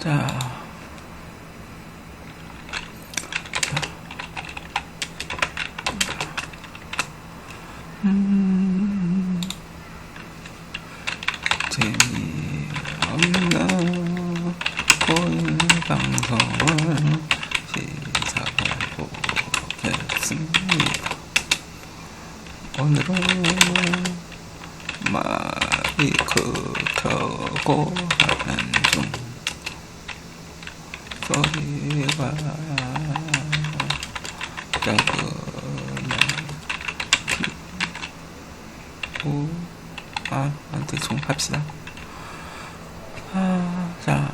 자. 음, 재미없는 고인 방송을 시작해 보겠습니다. 오늘은 마이크 켜고 하는 중 소리가 오, 아, 아, 대충 합시다. 아, 자.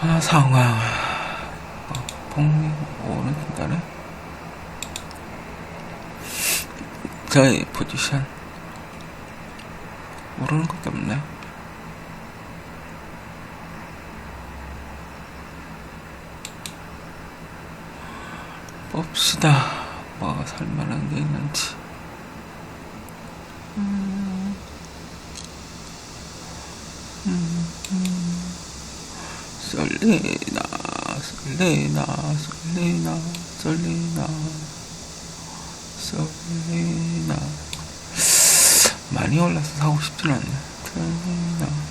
아, 상황. 어, 복리 오른다네. 저희 포지션. 모르는 것도 없네. 봅시다. 뭐 살만한 게 있는지. 썰리나, 썰리나, 썰리나, 썰리나, 썰리나. 많이 올라서 사고 싶진 않네. 썰리나.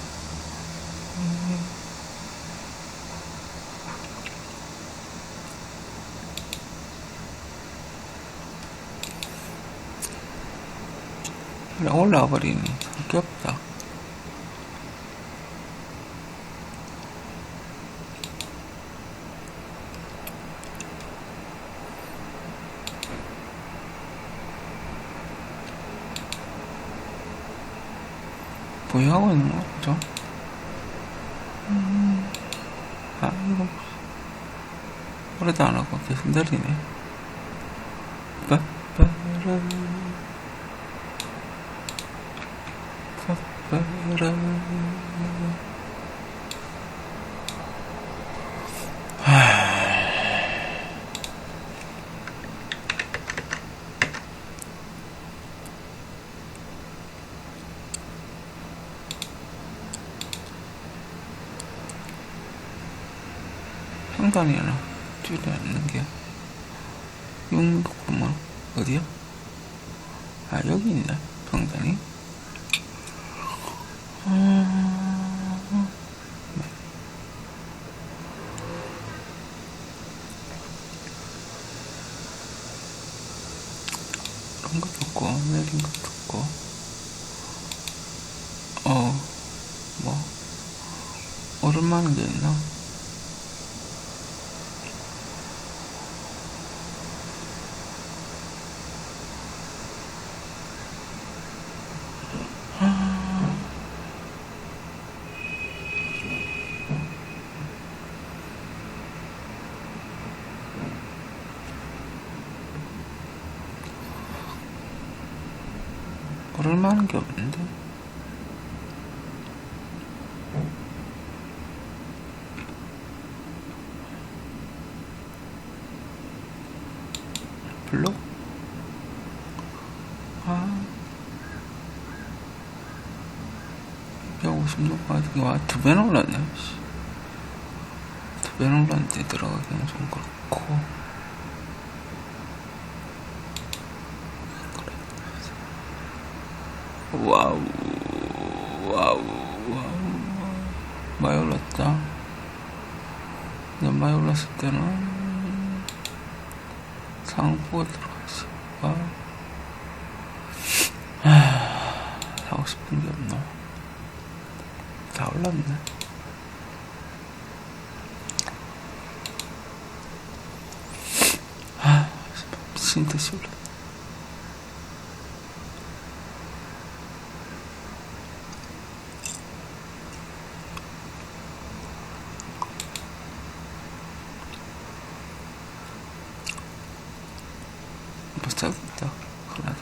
그냥 올라와 버리니 할게 없다. 보유하고 있는 거 그죠? 음, 아 이거 오래도 안 하고 계속 내리네. 빠빠라 빠빠라 평단이나 줄여있는 게 669만 어디야? 아 여기 있네 평단이 아, 그런 내린 것도 없고 어뭐 오랜만에 게 있나? 그럴 만한 게 없는데. 블록? 아. 156까지, 와, 두 배나 올랐네, 씨. 두 배나 올랐는데 들어가기는 좀 그렇고. 와우, 와우, 와우. 많이 올랐다. 근데 많이 올랐을 때는 상부가 들어가지. 와. 하, 사고 싶은 게 없나? 다 올랐네. 아, 미친 듯이 찾겠다. 하나도.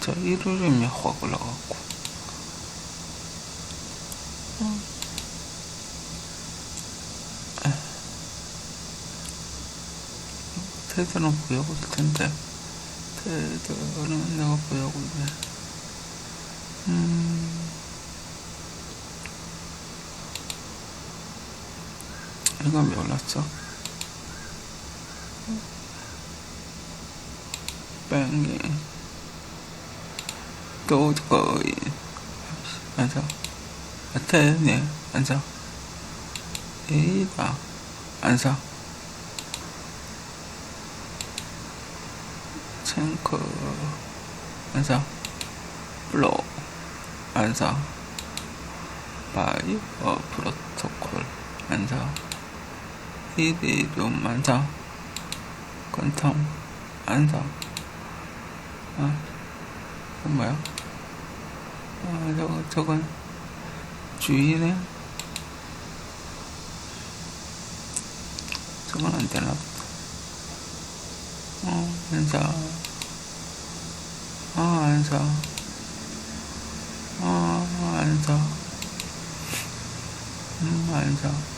자, 일요일이면 확 올라갔고. 테드는 보여고 있을 텐데. 테드는 내가 있네. 음. 이건 왜 올랐어? 뺑이. 도저히. 앉아. 테네, 앉아. 에이다. 앉아. 챙크. 앉아. 플로. 앉아. 바이, 어, 프로토콜. 앉아. 이리룸 앉아. 권통. 앉아. 아, 이건 뭐야? 아, 저거, 저건 주인의 저건 안 되나. 어, 앉아. 아, 앉아. 아, 앉아. 음, 앉아.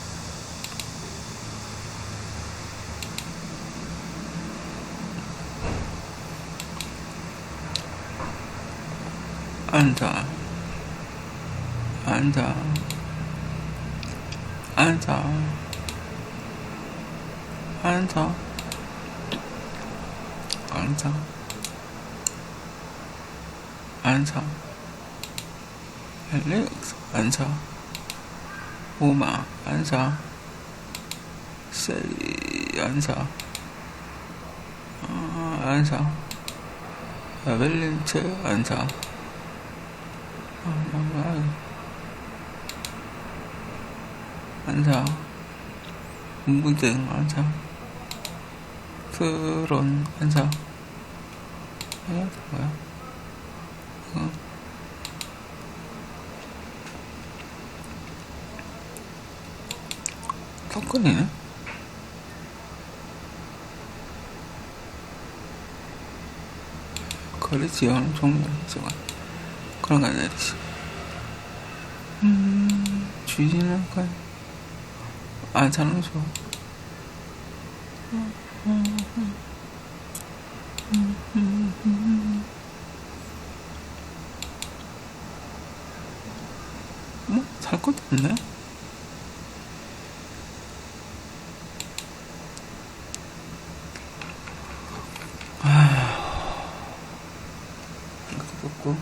앉아. 앉아. 앉아. 앉아. 앉아. 앉아. 릴렉스. 앉아. 오마. 앉아. 셀리. 앉아. 아, 앉아. 에벨린체. 앉아. 아, 아, 앉아. 무등 앉아. 트론 앉아. 이거 뭐야? 이거. 토큰이네? 거리 지원 종료 지원 그런 거 내리시. 음, 주인은 건안 사는 거 좋아. 뭐, 살 것도 없네? 不。